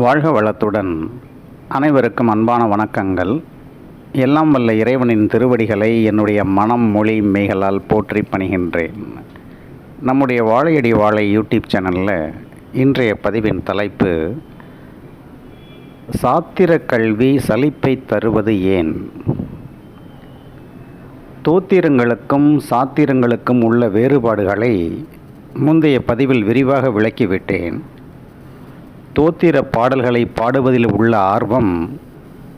வாழ்க வளத்துடன். அனைவருக்கும் அன்பான வணக்கங்கள். எல்லாம் வல்ல இறைவனின் திருவடிகளை என்னுடைய மனம் மொழி மெய்களால் போற்றி பணிகின்றேன். நம்முடைய வாழையடி வாழை யூடியூப் சேனலில் இன்றைய பதிவின் தலைப்பு சாத்திர கல்வி சலிப்பை தருவது ஏன்? தோத்திரங்களுக்கும் சாத்திரங்களுக்கும் உள்ள வேறுபாடுகளை முந்தைய பதிவில் விரிவாக விளக்கிவிட்டேன். தோத்திர பாடல்களை பாடுவதில் உள்ள ஆர்வம்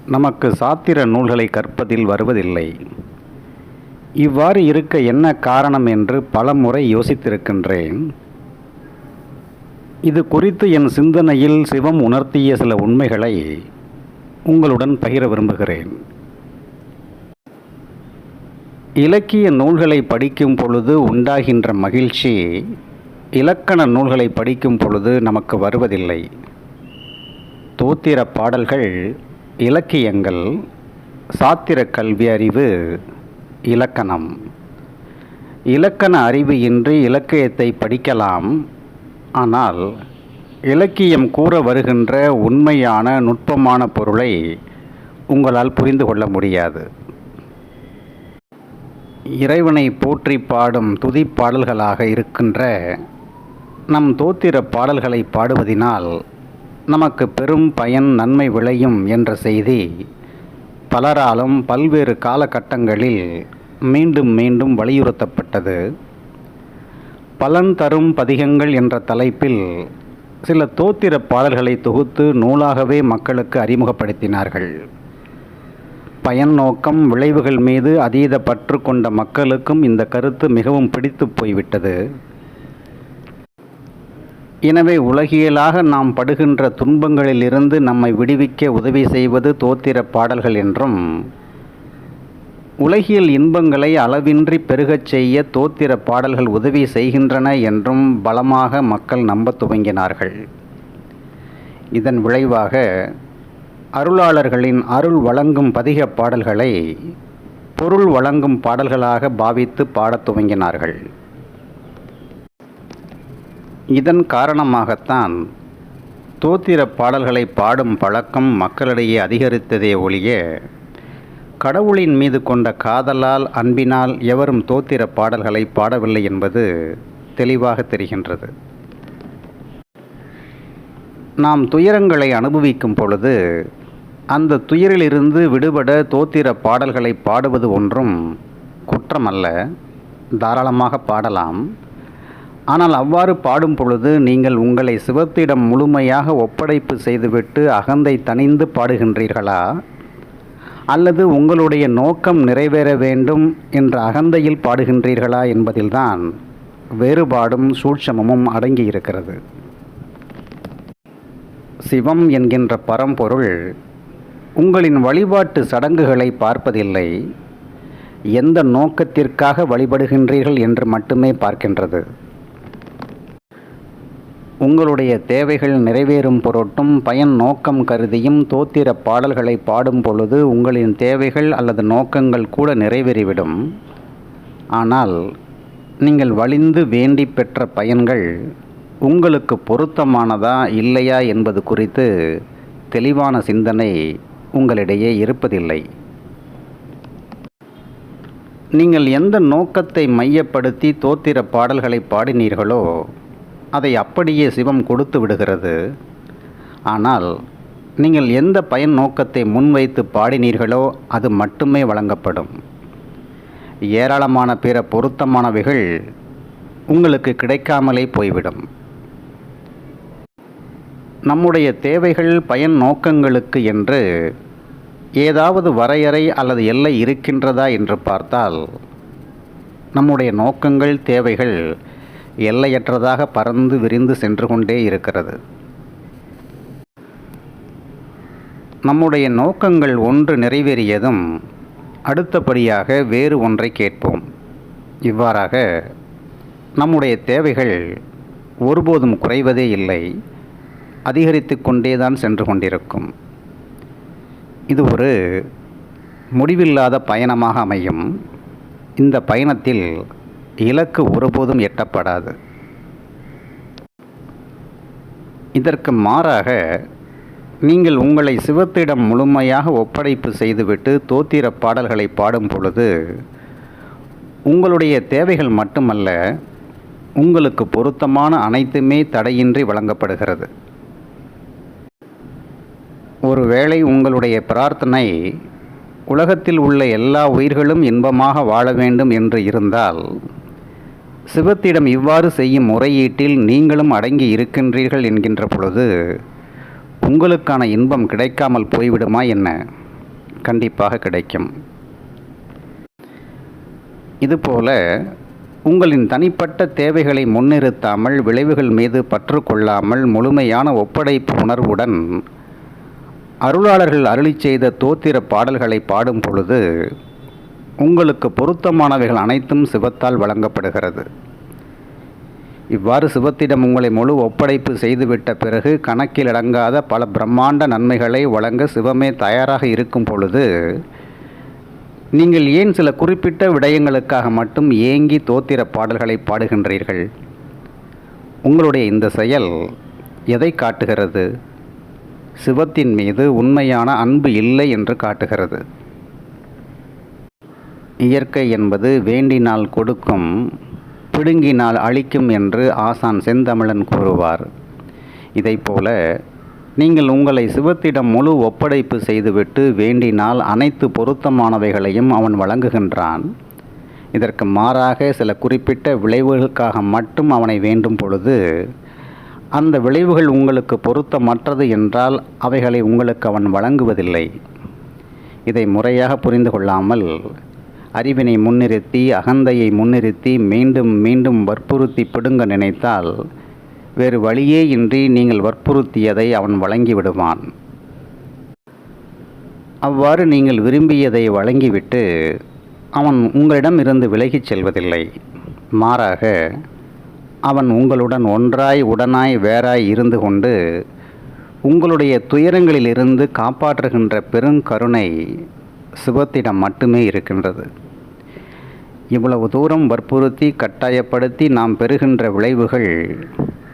நமக்கு சாத்திர நூல்களை கற்பதில் வருவதில்லை. இவ்வாறு இருக்க என்ன காரணம் என்று பலமுறை யோசித்திருக்கின்றேன். இது குறித்து என் சிந்தனையில் சிவம் உணர்த்திய சில உண்மைகளை உங்களுடன் பகிர விரும்புகிறேன். இலக்கிய நூல்களை படிக்கும் பொழுது உண்டாகின்ற மகிழ்ச்சி இலக்கண நூல்களை படிக்கும் பொழுது நமக்கு வருவதில்லை. தோத்திர பாடல்கள் இலக்கியங்கள் சாத்திர கல்வி அறிவு இலக்கணம். இலக்கண அறிவு இன்றி இலக்கியத்தை படிக்கலாம். ஆனால் இலக்கியம் கூற வருகின்ற உண்மையான நுட்பமான பொருளை உங்களால் புரிந்து கொள்ள முடியாது. இறைவனை போற்றி பாடும் துதிப்பாடல்களாக இருக்கின்ற நம் தோத்திர பாடல்களை பாடுவதினால் நமக்கு பெரும் பயன் நன்மை விளையும் என்ற செய்தி பலராலும் பல்வேறு காலகட்டங்களில் மீண்டும் மீண்டும் வலியுறுத்தப்பட்டது. பலன் தரும் பதிகங்கள் என்ற தலைப்பில் சில தோத்திர பாடல்களை தொகுத்து நூலாகவே மக்களுக்கு அறிமுகப்படுத்தினார்கள். பயன் நோக்கம் விளைவுகள் மீது அதீத பற்று கொண்ட மக்களுக்கும் இந்த கருத்து மிகவும் பிடித்து போய்விட்டது. எனவே உலகியலாக நாம் படுகின்ற துன்பங்களிலிருந்து நம்மை விடுவிக்க உதவி செய்வது தோத்திர பாடல்கள் என்றும் உலகியல் இன்பங்களை அளவின்றி பெருகச் செய்ய தோத்திர பாடல்கள் உதவி செய்கின்றன என்றும் பலமாக மக்கள் நம்பத் துவங்கினார்கள். இதன் விளைவாக அருளாளர்களின் அருள் வழங்கும் பதிக பாடல்களை பொருள் வழங்கும் பாடல்களாக பாவித்து பாடத் துவங்கினார்கள். இதன் காரணமாகத்தான் தோத்திர பாடல்களை பாடும் பழக்கம் மக்களிடையே அதிகரித்ததே ஒழிய கடவுளின் மீது கொண்ட காதலால் அன்பினால் எவரும் தோத்திர பாடல்களை பாடவில்லை என்பது தெளிவாக தெரிகின்றது. நாம் துயரங்களை அனுபவிக்கும் பொழுது அந்த துயரிலிருந்து விடுபட தோத்திர பாடல்களை பாடுவது ஒன்றும் குற்றமல்ல. தாராளமாக பாடலாம். ஆனால் அவ்வாறு பாடும் பொழுது நீங்கள் உங்களை சிவத்திடம் முழுமையாக ஒப்படைப்பு செய்துவிட்டு அகந்தை தணிந்து பாடுகின்றீர்களா? அல்லது உங்களுடைய நோக்கம் நிறைவேற வேண்டும் என்ற அகந்தையில் பாடுகின்றீர்களா என்பதில்தான் வேறுபாடும் சூட்சமமும் அடங்கியிருக்கிறது. சிவம் என்கின்ற பரம்பொருள் உங்களின் வழிபாட்டு சடங்குகளை பார்ப்பதில்லை எந்த நோக்கத்திற்காக வழிபடுகின்றீர்கள் என்று மட்டுமே பார்க்கின்றது. உங்களுடைய தேவைகள் நிறைவேறும் பொருட்டும் பயன் நோக்கம் கருதியும் தோத்திர பாடல்களை பாடும் பொழுது உங்களின் தேவைகள் அல்லது நோக்கங்கள் கூட நிறைவேறிவிடும். ஆனால் நீங்கள் வலிந்து வேண்டி பெற்ற பயன்கள் உங்களுக்கு பொருத்தமானதா இல்லையா என்பது குறித்து தெளிவான சிந்தனை உங்களிடையே இருப்பதில்லை. நீங்கள் எந்த நோக்கத்தை மையப்படுத்தி தோத்திர பாடல்களை பாடினீர்களோ அதை அப்படியே சிவம் கொடுத்து விடுகிறது. ஆனால் நீங்கள் எந்த பயன் நோக்கத்தை முன்வைத்து பாடினீர்களோ அது மட்டுமே வழங்கப்படும். ஏராளமான பிற பொருத்தமானவைகள் உங்களுக்கு கிடைக்காமலே போய்விடும். நம்முடைய தேவைகள் பயன் நோக்கங்களுக்கு என்று ஏதாவது வரையறை அல்லது எல்லை இருக்கின்றதா என்று பார்த்தால் நம்முடைய நோக்கங்கள் தேவைகள் எல்லையற்றதாக பறந்து விரிந்து சென்று கொண்டே இருக்கிறது. நம்முடைய நோக்கங்கள் ஒன்று நிறைவேறியதும் அடுத்தபடியாக வேறு ஒன்றை கேட்போம். இவ்வாறாக நம்முடைய தேவைகள் ஒருபோதும் குறைவதே இல்லை அதிகரித்து கொண்டேதான் சென்று கொண்டிருக்கும். இது ஒரு முடிவில்லாத பயணமாக அமையும். இந்த பயணத்தில் இலக்கு ஒருபோதும் எட்டப்படாது. இதற்கு மாறாக நீங்கள் உங்களை சிவத்திடம் முழுமையாக ஒப்படைப்பு செய்துவிட்டு தோத்திர பாடல்களை பாடும் பொழுது உங்களுடைய தேவைகள் மட்டுமல்ல உங்களுக்கு பொருத்தமான அனைத்துமே தடையின்றி வழங்கப்படுகிறது. ஒருவேளை உங்களுடைய பிரார்த்தனை உலகத்தில் உள்ள எல்லா உயிர்களும் இன்பமாக வாழ வேண்டும் என்று இருந்தால் சிவத்திடம் இவ்வாறு செய்யும் முறையீட்டில் நீங்களும் அடங்கி இருக்கின்றீர்கள் என்கின்ற பொழுது உங்களுக்கான இன்பம் கிடைக்காமல் போய்விடுமா என்ன? கண்டிப்பாக கிடைக்கும். இதுபோல உங்களின் தனிப்பட்ட தேவைகளை முன்னிறுத்தாமல் விளைவுகள் மீது பற்று கொள்ளாமல் முழுமையான ஒப்படைப்பு உணர்வுடன் அருளாளர்கள் அருளி செய்த தோத்திர பாடல்களை பாடும் பொழுது உங்களுக்கு பொருத்தமானவைகள் அனைத்தும் சிவத்தால் வழங்கப்படுகிறது. இவ்வாறு சிவத்திடம் உங்களை முழு ஒப்படைப்பு செய்துவிட்ட பிறகு கணக்கில் அடங்காத பல பிரம்மாண்ட நன்மைகளை வழங்க சிவமே தயாராக இருக்கும் பொழுது நீங்கள் ஏன் சில குறிப்பிட்ட விடயங்களுக்காக மட்டும் ஏங்கி தோத்திர பாடல்களை பாடுகின்றீர்கள்? உங்களுடைய இந்த செயல் எதை காட்டுகிறது? சிவத்தின் மீது உண்மையான அன்பு இல்லை என்று காட்டுகிறது. இயற்கை என்பது வேண்டினால் கொடுக்கும் பிடுங்கினால் அழிக்கும் என்று ஆசான் செந்தமிழன் கூறுவார். இதைப்போல நீங்கள் உங்களை சிவத்திடம் முழு ஒப்படைப்பு செய்துவிட்டு வேண்டினால் அனைத்து பொருத்தமானவைகளையும் அவன் வழங்குகின்றான். இதற்கு மாறாக சில குறிப்பிட்ட விளைவுகளுக்காக மட்டும் அவனை வேண்டும் பொழுது அந்த விளைவுகள் உங்களுக்கு பொருத்தமற்றது என்றால் அவைகளை உங்களுக்கு அவன் வழங்குவதில்லை. இதை முறையாக புரிந்து கொள்ளாமல் அறிவினை முன்னிறுத்தி அகந்தையை முன்னிறுத்தி மீண்டும் மீண்டும் வற்புறுத்தி பிடுங்க நினைத்தால் வேறு வழியே இன்றி நீங்கள் வற்புறுத்தியதை அவன் வழங்கிவிடுவான். அவ்வாறு நீங்கள் விரும்பியதை வழங்கிவிட்டு அவன் உங்களிடம் இருந்து விலகிச் செல்வதில்லை. மாறாக அவன் உங்களுடன் ஒன்றாய் உடனாய் வேறாய் இருந்து கொண்டு உங்களுடைய துயரங்களிலிருந்து காப்பாற்றுகின்ற பெருங்கருணை சிவத்திடம் மட்டுமே இருக்கின்றது. இவ்வளவு தூரம் வற்புறுத்தி கட்டாயப்படுத்தி நாம் பெறுகின்ற விளைவுகள்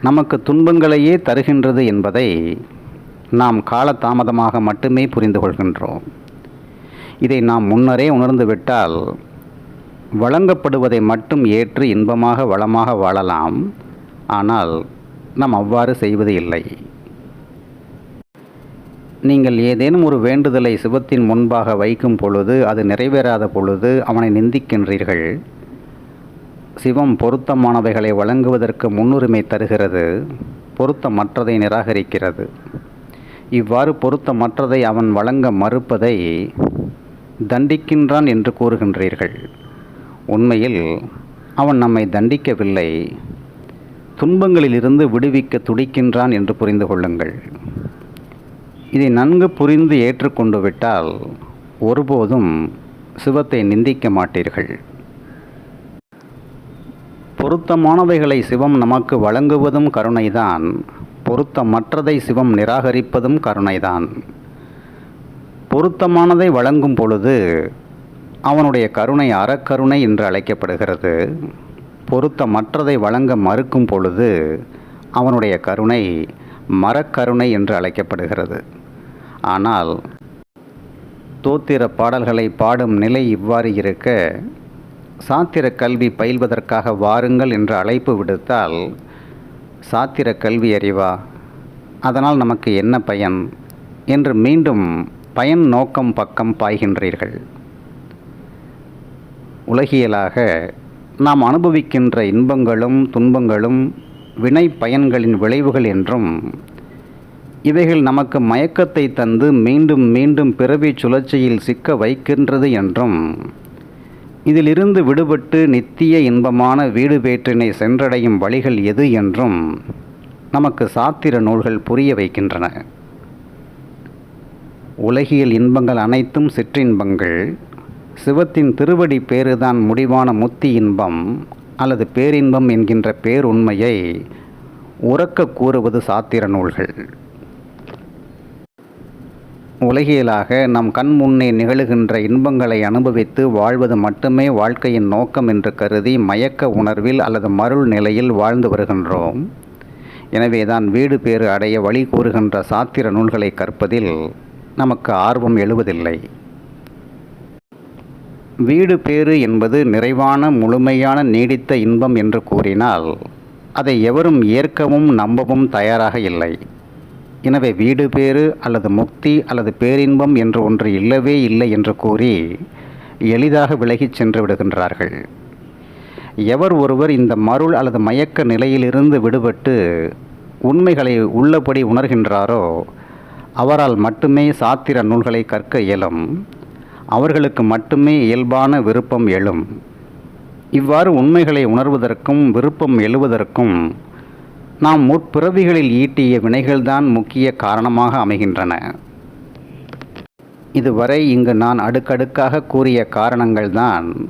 நமக்கு துன்பங்களையே தருகின்றது என்பதை நாம் காலதாமதமாக மட்டுமே புரிந்து கொள்கின்றோம். இதை நாம் முன்னரே உணர்ந்துவிட்டால் வழங்கப்படுவதை மட்டும் ஏற்று இன்பமாக வளமாக வாழலாம். ஆனால் நாம் அவ்வாறு செய்வது இல்லை. நீங்கள் ஏதேனும் ஒரு வேண்டுதலை சிவத்தின் முன்பாக வைக்கும் பொழுது அது நிறைவேறாத பொழுது அவனை நிந்திக்கின்றீர்கள். சிவம் பொருத்தமானவைகளை வழங்குவதற்கு முன்னுரிமை தருகிறது. பொருத்தமற்றதை நிராகரிக்கிறது. இவ்வாறு பொருத்தமற்றதை அவன் வழங்க மறுப்பதை தண்டிக்கின்றான் என்று கூறுகின்றீர்கள். உண்மையில் அவன் நம்மை தண்டிக்கவில்லை. துன்பங்களிலிருந்து விடுவிக்க துடிக்கின்றான் என்று புரிந்து கொள்ளுங்கள். இதை நன்கு புரிந்து ஏற்றுக்கொண்டு விட்டால் ஒருபோதும் சிவத்தை நிந்திக்க மாட்டீர்கள். பொருத்தமானவைகளை சிவம் நமக்கு வழங்குவதும் கருணைதான் பொருத்தமற்றதை சிவம் நிராகரிப்பதும் கருணைதான். பொருத்தமானதை வழங்கும் பொழுது அவனுடைய கருணை அறக்கருணை என்று அழைக்கப்படுகிறது. பொருத்தமற்றதை வழங்க மறுக்கும் பொழுது அவனுடைய கருணை மரக்கருணை என்று அழைக்கப்படுகிறது. ஆனால் தோத்திர பாடல்களை பாடும் நிலை இவ்வாறு இருக்க சாத்திர கல்வி பயில்வதற்காக வாருங்கள் என்று அழைப்பு விடுத்தால் சாத்திர கல்வி அறிவா? அதனால் நமக்கு என்ன பயன்? என்று மீண்டும் பயன் நோக்கம் பக்கம் பாய்கின்றீர்கள். உலகியலாக நாம் அனுபவிக்கின்ற இன்பங்களும் துன்பங்களும் வினை பயன்களின் விளைவுகள் என்றும் இவைகள் நமக்கு மயக்கத்தை தந்து மீண்டும் மீண்டும் பிறவி சுழற்சியில் சிக்க வைக்கின்றது என்றும் இதிலிருந்து விடுபட்டு நித்திய இன்பமான வீடு பேற்றினை சென்றடையும் வழிகள் எது என்றும் நமக்கு சாத்திர நூல்கள் புரிய வைக்கின்றன. உலகியல் இன்பங்கள் அனைத்தும் சிற்றின்பங்கள். சிவத்தின் திருவடி பேறுதான் முடிவான முத்தி இன்பம் அல்லது பேரின்பம் என்கின்ற பேருண்மையை உறக்க கூறுவது சாத்திர நூல்கள். உலகியலாக நம் கண் முன்னே நிகழுகின்ற இன்பங்களை அனுபவித்து வாழ்வது மட்டுமே வாழ்க்கையின் நோக்கம் என்று கருதி மயக்க உணர்வில் அல்லது மருள் நிலையில் வாழ்ந்து வருகின்றோம். எனவேதான் வீடு பேறு அடைய வழி கூறுகின்ற சாத்திர நூல்களை கற்பதில் நமக்கு ஆர்வம் எழுவதில்லை. வீடு பேறு என்பது நிறைவான முழுமையான நீடித்த இன்பம் என்று கூறினால் அதை எவரும் ஏற்கவும் நம்பவும் தயாராக இல்லை. எனவே வீடு பேறு அல்லது முக்தி அல்லது பேரின்பம் என்று ஒன்று இல்லவே இல்லை என்று கூறி எளிதாக விலகிச் சென்று விடுகின்றார்கள். எவர் ஒருவர் இந்த மருள் அல்லது மயக்க நிலையிலிருந்து விடுபட்டு உண்மைகளை உள்ளபடி உணர்கின்றாரோ அவரால் மட்டுமே சாத்திர நூல்களை கற்க இயலும். அவர்களுக்கு மட்டுமே இயல்பான விருப்பம் எழும். இவ்வாறு உண்மைகளை உணர்வதற்கும் விருப்பம் எழுவதற்கும் நாம் முற்பிறவிகளில் ஈட்டிய வினைகள்தான் முக்கிய காரணமாக அமைகின்றன. இதுவரை இங்கு நான் அடுக்கடுக்காக கூறிய காரணங்கள்தான்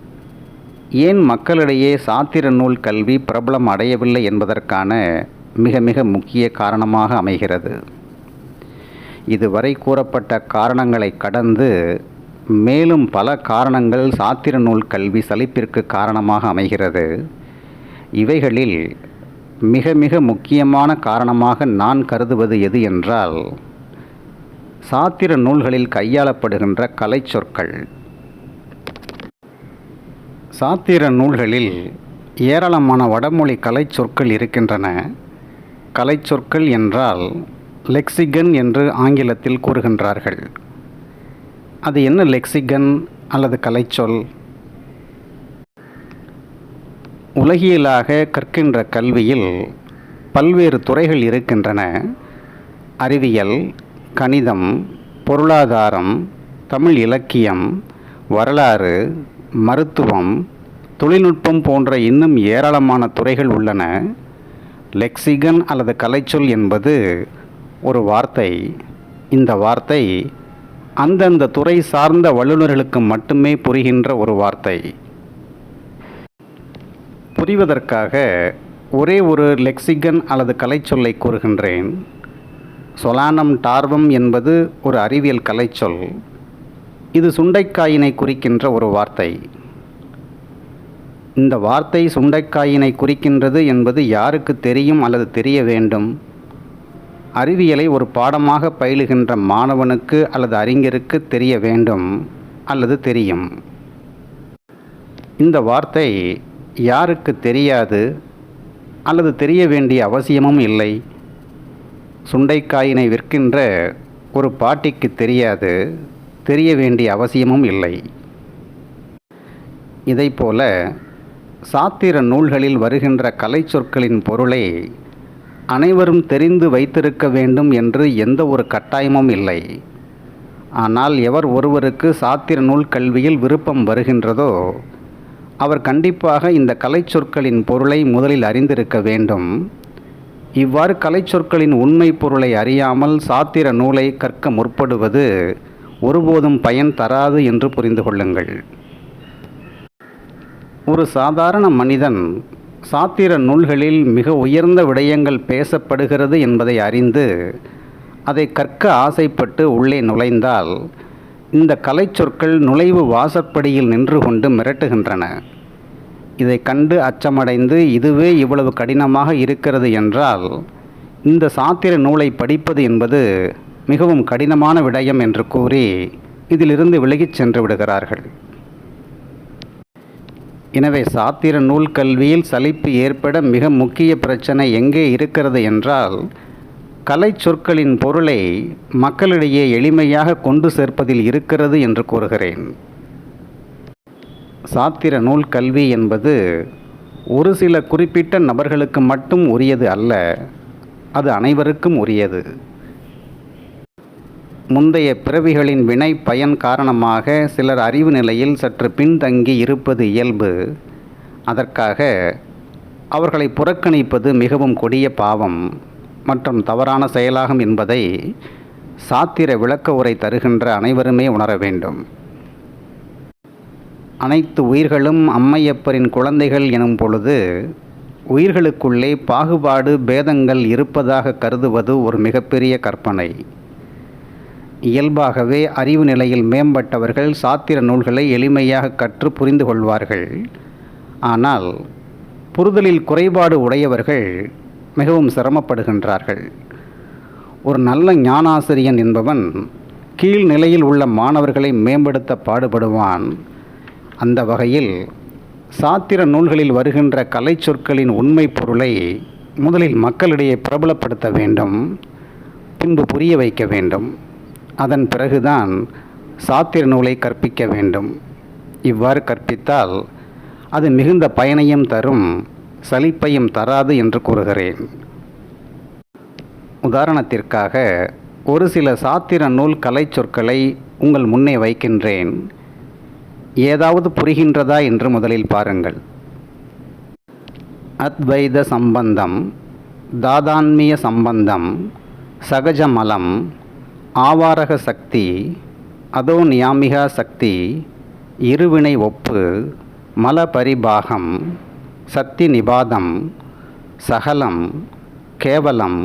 ஏன் மக்களிடையே சாத்திர நூல் கல்வி பிரபலம் அடையவில்லை என்பதற்கான மிக மிக முக்கிய காரணமாக அமைகிறது. இதுவரை கூறப்பட்ட காரணங்களை கடந்து மேலும் பல காரணங்கள் சாத்திர நூல் கல்வி சலிப்பிற்கு காரணமாக அமைகிறது. இவைகளில் மிக மிக முக்கியமான காரணமாக நான் கருதுவது எது என்றால் சாத்திர நூல்களில் கையாளப்படுகின்ற கலை சொற்கள். சாத்திர நூல்களில் ஏராளமான வடமொழி கலை சொற்கள் இருக்கின்றன. கலை சொற்கள் என்றால் லெக்சிகன் என்று ஆங்கிலத்தில் கூறுகின்றார்கள். அது என்ன லெக்சிகன் அல்லது கலைச்சொல் உலகியலாக கற்கின்ற கல்வியில் பல்வேறு துறைகள் இருக்கின்றன. அறிவியல் கணிதம் பொருளாதாரம் தமிழ் இலக்கியம் வரலாறு மருத்துவம் தொழில்நுட்பம் போன்ற இன்னும் ஏராளமான துறைகள் உள்ளன. லெக்சிகன் அல்லது கலைச்சொல் என்பது ஒரு வார்த்தை. இந்த வார்த்தை அந்தந்த துறை சார்ந்த வல்லுநர்களுக்கு மட்டுமே புரிகின்ற ஒரு வார்த்தை. புரிவதற்காக ஒரே ஒரு லெக்சிகன் அல்லது கலைச்சொல்லை கூறுகின்றேன். சொலானம் டார்வம் என்பது ஒரு அறிவியல் கலைச்சொல். இது சுண்டைக்காயினை குறிக்கின்ற ஒரு வார்த்தை. இந்த வார்த்தை சுண்டைக்காயினை குறிக்கின்றது என்பது யாருக்கு தெரியும் அல்லது தெரிய வேண்டும்? அறிவியலை ஒரு பாடமாக பயிலுகின்ற மாணவனுக்கு அல்லது அறிஞருக்கு தெரிய வேண்டும் அல்லது தெரியும். இந்த வார்த்தை யாருக்கு தெரியாது அல்லது தெரிய வேண்டிய அவசியமும் இல்லை. சுண்டைக்காயினை விற்கின்ற ஒரு பாட்டிக்கு தெரியாது தெரிய வேண்டிய அவசியமும் இல்லை. இதைப்போல சாத்திர நூல்களில் வருகின்ற கலை சொற்களின் பொருளை அனைவரும் தெரிந்து வைத்திருக்க வேண்டும் என்று எந்த ஒரு கட்டாயமும் இல்லை. ஆனால் எவர் ஒருவருக்கு சாத்திர நூல் கல்வியில் விருப்பம் வருகின்றதோ அவர் கண்டிப்பாக இந்த கலை சொற்களின் பொருளை முதலில் அறிந்திருக்க வேண்டும். இவ்வாறு கலை சொற்களின் உண்மை பொருளை அறியாமல் சாத்திர நூலை கற்க முற்படுவது ஒருபோதும் பயன் தராது என்று புரிந்து கொள்ளுங்கள். ஒரு சாதாரண மனிதன் சாத்திர நூல்களில் மிக உயர்ந்த விடயங்கள் பேசப்படுகிறது என்பதை அறிந்து அதை கற்க ஆசைப்பட்டு உள்ளே நுழைந்தால் இந்த கலைச்சொற்கள் நுழைவு வாசற்படியில் நின்று கொண்டு மிரட்டுகின்றன. இதை கண்டு அச்சமடைந்து இதுவே இவ்வளவு கடினமாக இருக்கிறது என்றால் இந்த சாத்திர நூலை படிப்பது என்பது மிகவும் கடினமான விடயம் என்று கூறி இதிலிருந்து விலகிச் சென்று விடுகிறார்கள். எனவே சாத்திர நூல் கல்வியில் சலிப்பு ஏற்பட மிக முக்கிய பிரச்சனை எங்கே இருக்கிறது என்றால் கலை சொற்களின் பொருளை மக்களிடையே எளிமையாக கொண்டு சேர்ப்பதில் இருக்கிறது என்று கூறுகிறேன். சாத்திர நூல் கல்வி என்பது ஒரு சில குறிப்பிட்ட நபர்களுக்கு மட்டும் உரியது அல்ல அது அனைவருக்கும் உரியது. முந்தைய பிறவிகளின் வினை பயன் காரணமாக சிலர் அறிவு நிலையில் சற்று பின்தங்கி இருப்பது இயல்பு. அதற்காக அவர்களை புறக்கணிப்பது மிகவும் கொடிய பாவம். மற்றும் தவறான செயலாகும் என்பதை சாத்திர விளக்க உரை தருகின்ற அனைவருமே உணர வேண்டும். அனைத்து உயிர்களும் அம்மையப்பரின் குழந்தைகள் எனும் பொழுது உயிர்களுக்குள்ளே பாகுபாடு பேதங்கள் இருப்பதாக கருதுவது ஒரு மிகப்பெரிய கற்பனை. இயல்பாகவே அறிவு நிலையில் மேம்பட்டவர்கள் சாத்திர நூல்களை எளிமையாக கற்று புரிந்து கொள்வார்கள் ஆனால் புரிதலில் குறைபாடு உடையவர்கள் மிகவும் சிரமப்படுகின்றார்கள். ஒரு நல்ல ஞானாசிரியன் என்பவன் கீழ் நிலையில் உள்ள மாணவர்களை மேம்படுத்த பாடுபடுவான். அந்த வகையில் சாத்திர நூல்களில் வருகின்ற கலை சொற்களின் உண்மை பொருளை முதலில் மக்களிடையே பிரபலப்படுத்த வேண்டும் பின்பு புரிய வைக்க வேண்டும். அதன் பிறகுதான் சாத்திர நூலை கற்பிக்க வேண்டும். இவ்வாறு கற்பித்தால் அது மிகுந்த பயனையும் தரும். சலிப்பையும் தராது என்று கூறுகிறேன். உதாரணத்திற்காக ஒரு சில சாத்திர நூல் கலை சொற்களை உங்கள் முன்னே வைக்கின்றேன். ஏதாவது புரிகின்றதா என்று முதலில் பாருங்கள். அத்வைத சம்பந்தம் தாதான்மிய சம்பந்தம் சகஜமலம் ஆவாரக சக்தி அதோ நியாமிகா சக்தி இருவினை ஒப்பு மல பரிபாகம் சக்தி நிபாதம் சகலம் கேவலம்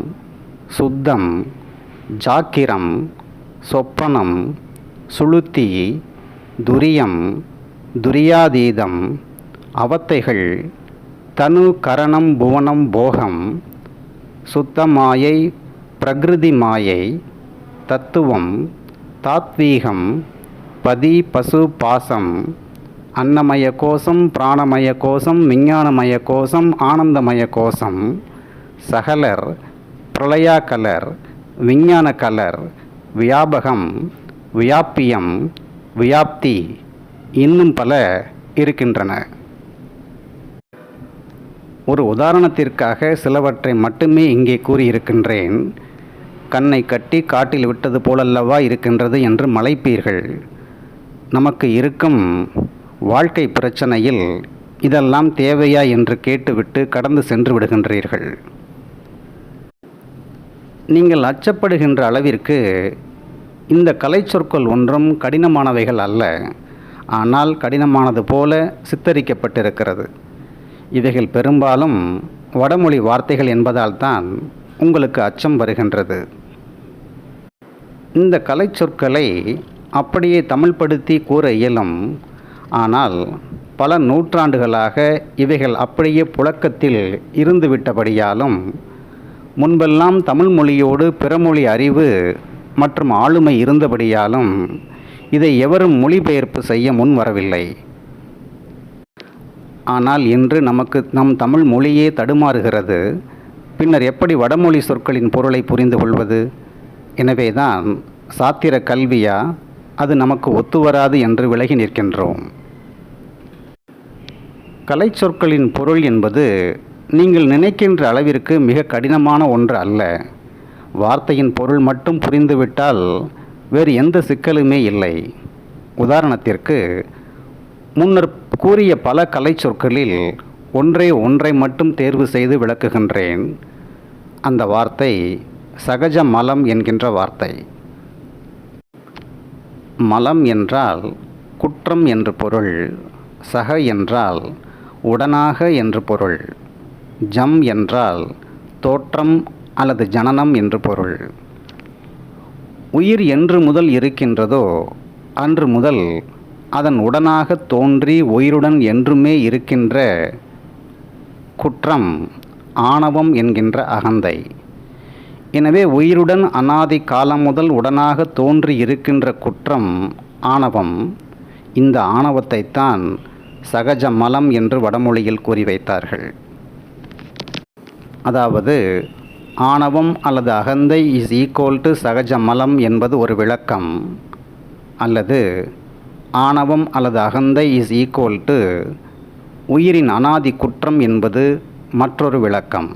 சுத்தம் ஜாக்கிரம் சொப்பனம் சுளுத்தி துரியம் துரியாதீதம் அவத்தைகள் தனு கரணம் புவனம் போகம் சுத்தமாயை பிரகிருதி மாயை தத்துவம் தாத்வீகம் பதி பசு பாசம் அன்னமய கோஷம் பிராணமய கோஷம் விஞ்ஞானமய கோஷம் ஆனந்தமய கோஷம். சகலர் பிரளயா கலர் விஞ்ஞான கலர் வியாபகம் வியாப்பியம் வியாப்தி இன்னும் பல இருக்கின்றன. ஒரு உதாரணத்திற்காக சிலவற்றை மட்டுமே இங்கே கூறியிருக்கின்றேன். கண்ணை கட்டி காட்டில் விட்டது போலல்லவா இருக்கின்றது என்று மலைப்பீர்கள். நமக்கு இருக்கும் வாழ்க்கை பிரச்சனையில் இதெல்லாம் தேவையா என்று கேட்டுவிட்டு கடந்து சென்று விடுகின்றீர்கள். நீங்கள் அச்சப்படுகின்ற அளவிற்கு இந்த கலை சொற்கள் ஒன்றும் கடினமானவைகள் அல்ல. ஆனால் கடினமானது போல சித்தரிக்கப்பட்டிருக்கிறது. இவைகள் பெரும்பாலும் வடமொழி வார்த்தைகள் என்பதால் தான் உங்களுக்கு அச்சம் வருகின்றது. இந்த கலை சொற்களை அப்படியே தமிழ்படுத்தி கூற இயலும் ஆனால் பல நூற்றாண்டுகளாக இவைகள் அப்படியே புழக்கத்தில் இருந்துவிட்டபடியாலும் முன்பெல்லாம் தமிழ் மொழியோடு பிறமொழி அறிவு மற்றும் ஆளுமை இருந்தபடியாலும் இதை எவரும் மொழிபெயர்ப்பு செய்ய முன் வரவில்லை ஆனால் இன்று நமக்கு நம் தமிழ் மொழியே தடுமாறுகிறது. பின்னர் எப்படி வடமொழி சொற்களின் பொருளை புரிந்து கொள்வது எனவேதான் சாத்திர கல்வியா அது நமக்கு ஒத்து வராது என்று விலகி நிற்கின்றோம். கலை சொற்களின் பொருள் என்பது நீங்கள் நினைக்கின்ற அளவிற்கு மிக கடினமான ஒன்று அல்ல. வார்த்தையின் பொருள் மட்டும் புரிந்துவிட்டால் வேறு எந்த சிக்கலுமே இல்லை. உதாரணத்திற்கு முன்னர் கூறிய பல கலை சொற்களில் ஒன்றே ஒன்றை மட்டும் தேர்வு செய்து விளக்குகின்றேன். அந்த வார்த்தை சகஜ மலம் என்கின்ற வார்த்தை. மலம் என்றால் குற்றம் என்று பொருள் சக என்றால் உடனாக என்று பொருள் ஜம் என்றால் தோற்றம் அல்லது ஜனனம் என்று பொருள். உயிர் என்று முதல் இருக்கின்றதோ அன்று முதல் அதன் உடனாக தோன்றி உயிருடன் என்றுமே இருக்கின்ற குற்றம் ஆணவம் என்கின்ற அகந்தை. எனவே உயிருடன் அனாதி காலம் முதல் உடனாக தோன்றி இருக்கின்ற குற்றம் ஆணவம். இந்த ஆணவத்தைத்தான் சகஜ மலம் என்று வடமொழியில் கூறி வைத்தார்கள். அதாவது ஆணவம் அல்லது அகந்தை இஸ் ஈக்குவல் டு சகஜ மலம் என்பது ஒரு விளக்கம். அல்லது ஆணவம் அல்லது அகந்தை இஸ் ஈக்குவல் டு உயிரின் அனாதி குற்றம் என்பது மற்றொரு விளக்கம்.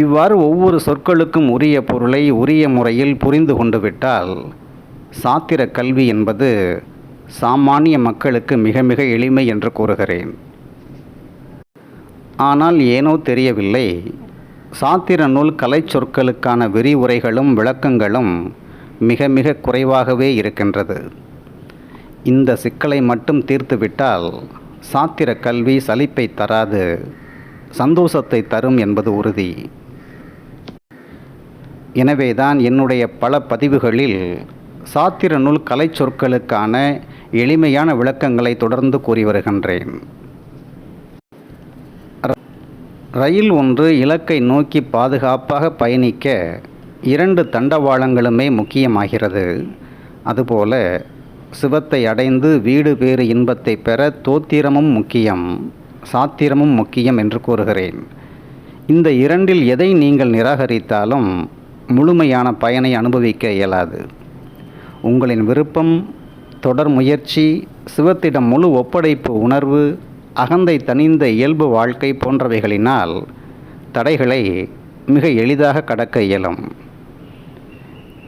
இவ்வாறு ஒவ்வொரு சொற்களுக்கும் உரிய பொருளை உரிய முறையில் புரிந்து கொண்டு விட்டால் சாத்திர கல்வி என்பது சாமானிய மக்களுக்கு மிக மிக எளிமை என்று கூறுகிறேன். ஆனால் ஏனோ தெரியவில்லை சாத்திர நூல் கலை சொற்களுக்கான விரிவுரைகளும் விளக்கங்களும் மிக மிக குறைவாகவே இருக்கின்றது. இந்த சிக்கலை மட்டும் தீர்த்துவிட்டால் சாத்திர கல்வி சலிப்பை தராது சந்தோஷத்தை தரும் என்பது உறுதி. எனவேதான் என்னுடைய பல பதிவுகளில் சாத்திர நூல் கலை சொற்களுக்கான எளிமையான விளக்கங்களை தொடர்ந்து கூறி வருகின்றேன். ரயில் ஒன்று இலக்கை நோக்கி பாதுகாப்பாக பயணிக்க இரண்டு தண்டவாளங்களுமே முக்கியமாகிறது. அதுபோல சிவத்தை அடைந்து வீடு பேறு இன்பத்தை பெற தோத்திரமும் முக்கியம் சாத்திரமும் முக்கியம் என்று கூறுகிறேன். இந்த இரண்டில் எதை நீங்கள் நிராகரித்தாலும் முழுமையான பயனை அனுபவிக்க இயலாது. உங்களின் விருப்பம் தொடர் முயற்சி சிவத்திடம் முழு ஒப்படைப்பு உணர்வு அகந்தை தனிந்த இயல்பு வாழ்க்கை போன்றவைகளினால் தடைகளை மிக எளிதாக கடக்க இயலும்.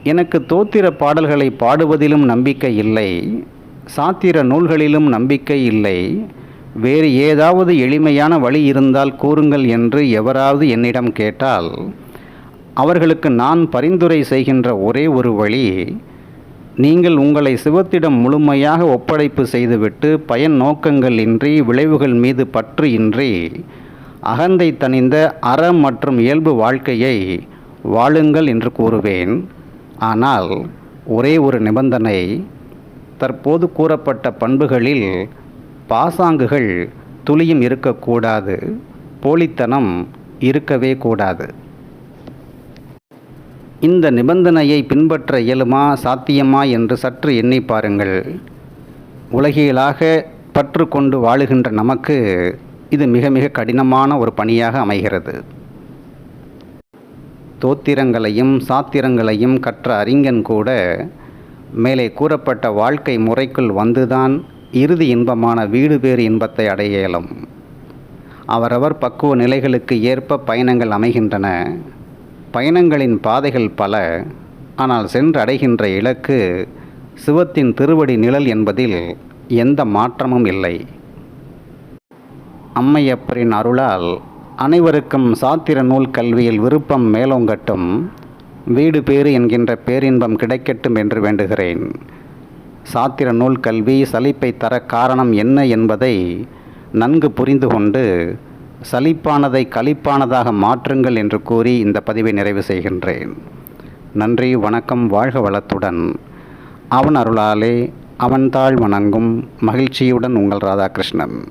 எனக்கு தோத்திர பாடல்களை பாடுவதிலும் நம்பிக்கை இல்லை சாத்திர நூல்களிலும் நம்பிக்கை இல்லை வேறு ஏதாவது எளிமையான வழி இருந்தால் கூறுங்கள் என்று எவராவது என்னிடம் கேட்டால் அவர்களுக்கு நான் பரிந்துரை செய்கின்ற ஒரே ஒரு வழி நீங்கள் உங்களை சிவத்திடம் முழுமையாக ஒப்படைப்பு செய்துவிட்டு பயன் நோக்கங்கள் இன்றி விளைவுகள் மீது பற்று இன்றி அகந்தை தணிந்த அறம் மற்றும் இயல்பு வாழ்க்கையை வாழுங்கள் என்று கூறுவேன். ஆனால் ஒரே ஒரு நிபந்தனை தற்போது கூறப்பட்ட பண்புகளில் பாசாங்குகள் துளியும் இருக்கக்கூடாது போலித்தனம் இருக்கவே கூடாது. இந்த நிபந்தனையை பின்பற்ற இயலுமா சாத்தியமா என்று சற்று எண்ணி பாருங்கள். உலகியலாக பற்று கொண்டு வாழுகின்ற நமக்கு இது மிக மிக கடினமான ஒரு பணியாக அமைகிறது. தோத்திரங்களையும் சாத்திரங்களையும் கற்ற அறிஞன் கூட மேலே கூறப்பட்ட வாழ்க்கை முறைக்குள் வந்துதான் இறுதி இன்பமான வீடு பேறு இன்பத்தை அடைய இயலும். அவரவர் பக்குவ நிலைகளுக்கு ஏற்ப பயணங்கள் அமைகின்றன. பயணங்களின் பாதைகள் பல ஆனால் சென்றடைகின்ற இலக்கு சிவத்தின் திருவடி நிழல் என்பதில் எந்த மாற்றமும் இல்லை. அம்மையப்பரின் அருளால் அனைவருக்கும் சாத்திர நூல் கல்வியில் விருப்பம் மேலோங்கட்டும் வீடு பேறு என்கின்ற பேரின்பம் கிடைக்கட்டும் என்று வேண்டுகிறேன். சாத்திர நூல் கல்வி சலிப்பை தர காரணம் என்ன என்பதை நன்கு புரிந்து கொண்டு சலிப்பானதை களிப்பானதாக மாற்றுங்கள் என்று கூறி இந்த பதிவை நிறைவு செய்கின்றேன். நன்றி வணக்கம் வாழ்க வளத்துடன். அவன் அருளாலே அவன் தாழ் வணங்கும் மகிழ்ச்சியுடன் உங்கள் ராதாகிருஷ்ணன்.